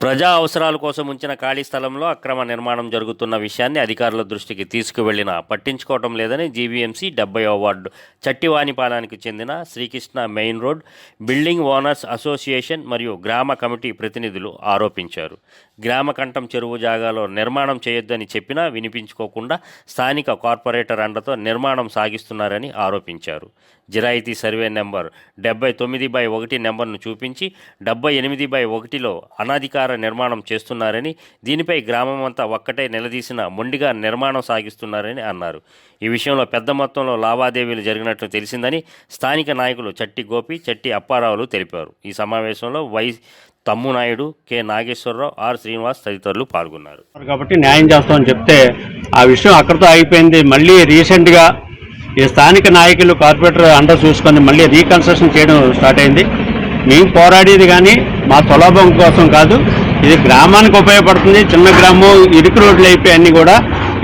ప్రజా అవసరాల కోసం ఉంచిన ఖాళీ స్థలంలో అక్రమ నిర్మాణం జరుగుతున్న విషయాన్ని అధికారుల దృష్టికి తీసుకువెళ్ళినా పట్టించుకోవటం లేదని జీవీఎంసీ డెబ్బై వార్డు చట్టివానిపాలెనికి చెందిన Srikrishna main road building owners association మరియు గ్రామ కమిటీ ప్రతినిధులు ఆరోపించారు. గ్రామ కంఠం చెరువు జాగాలో నిర్మాణం చేయొద్దని చెప్పినా వినిపించుకోకుండా స్థానిక కార్పొరేటర్ అండతో నిర్మాణం సాగిస్తున్నారని ఆరోపించారు. జిరాయితీ సర్వే నెంబర్ డెబ్బై తొమ్మిది బై ఒకటి నెంబర్ను చూపించి డెబ్బై ఎనిమిది బై ఒకటిలో అనధికార నిర్మాణం చేస్తున్నారని దీనిపై గ్రామం అంతా ఒక్కటే నిలదీసిన మొండిగా నిర్మాణం సాగిస్తున్నారని అన్నారు. ఈ విషయంలో పెద్ద మొత్తంలో లావాదేవీలు జరిగినట్లు తెలిసిందని స్థానిక నాయకులు చట్టి గోపి చట్టి అప్పారావులు తెలిపారు. ఈ సమావేశంలో Y Tammunaidu K Nageswararao R Srinivas తదితరులు పాల్గొన్నారు. కాబట్టి న్యాయం చేస్తామని చెప్తే ఆ విషయం అక్కడితో అయిపోయింది. మళ్ళీ రీసెంట్గా ఈ స్థానిక నాయకులు కార్పొరేటర్ అండర్ చూసుకొని మళ్ళీ రీకన్స్ట్రక్షన్ చేయడం స్టార్ట్ అయింది. మేము పోరాడేది కానీ మా సులభం కోసం కాదు ఇది గ్రామానికి ఉపయోగపడుతుంది చిన్న గ్రామం ఇరుకు రోడ్లు అయిపోయి అన్నీ కూడా.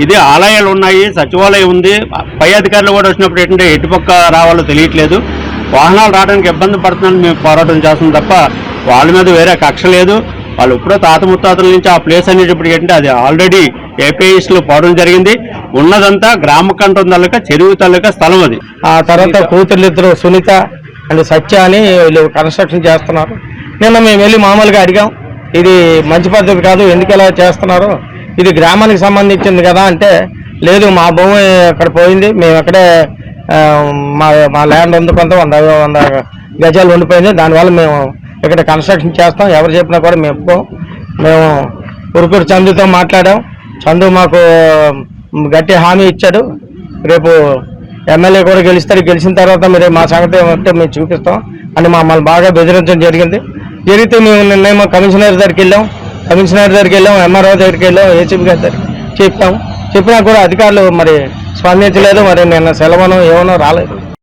ఇది ఆలయాలు ఉన్నాయి సచివాలయం ఉంది. పై అధికారులు కూడా వచ్చినప్పుడు ఏంటంటే ఎటుపక్క రావాలో తెలియట్లేదు. వాహనాలు రావడానికి ఇబ్బంది పడుతుందని మేము పోరాటం చేస్తాం తప్ప వాళ్ళ మీద వేరే కక్ష లేదు. వాళ్ళు ఇప్పుడో తాత ముత్తాతల నుంచి ఆ ప్లేస్ అనేటప్పుడు ఏంటంటే అది ఆల్రెడీ ఏపీఎస్లో పోవడం జరిగింది. ఉన్నదంతా గ్రామ కంటం తాలూకా చెరువు తాలూకా స్థలం అది. ఆ తర్వాత కూతుర్లిద్దరు సునీత అండ్ సత్య అని వీళ్ళు కన్స్ట్రక్షన్ చేస్తున్నారు. నిన్న మేము వెళ్ళి మామూలుగా అడిగాం ఇది మంచి పద్ధతి కాదు ఎందుకు ఇలా చేస్తున్నారు? ఇది గ్రామానికి సంబంధించింది కదా అంటే లేదు మా భూమి అక్కడ పోయింది మేము అక్కడే మా మా ల్యాండ్ ఉంది కొంత వంద వంద గజాలు ఉండిపోయింది దానివల్ల మేము ఇక్కడ కన్స్ట్రక్షన్ చేస్తాం ఎవరు చెప్పినా కూడా మేము మేము ఉరుకురు చందుతో మాట్లాడాం చందు మాకు గట్టి హామీ ఇచ్చాడు రేపు ఎమ్మెల్యే కూడా గెలుస్తారు. గెలిచిన తర్వాత మీరు మా సంగతి ఏమంటే మేము చూపిస్తాం. అని మమ్మల్ని బాగా బెదిరించడం జరిగింది. జరిగితే మేము నిన్నేమో కమిషనర్ దగ్గరికి వెళ్ళాం. కమిషనర్ దగ్గరికి వెళ్ళాం. ఎంఆర్ఓ దగ్గరికి వెళ్ళాం. ఏసీపీ గారి దగ్గరికి చెప్పాం. చెప్పినా కూడా అధికారులు మరి స్పందించలేదు. మరి నిన్న సెలవును ఏమనో రాలేదు.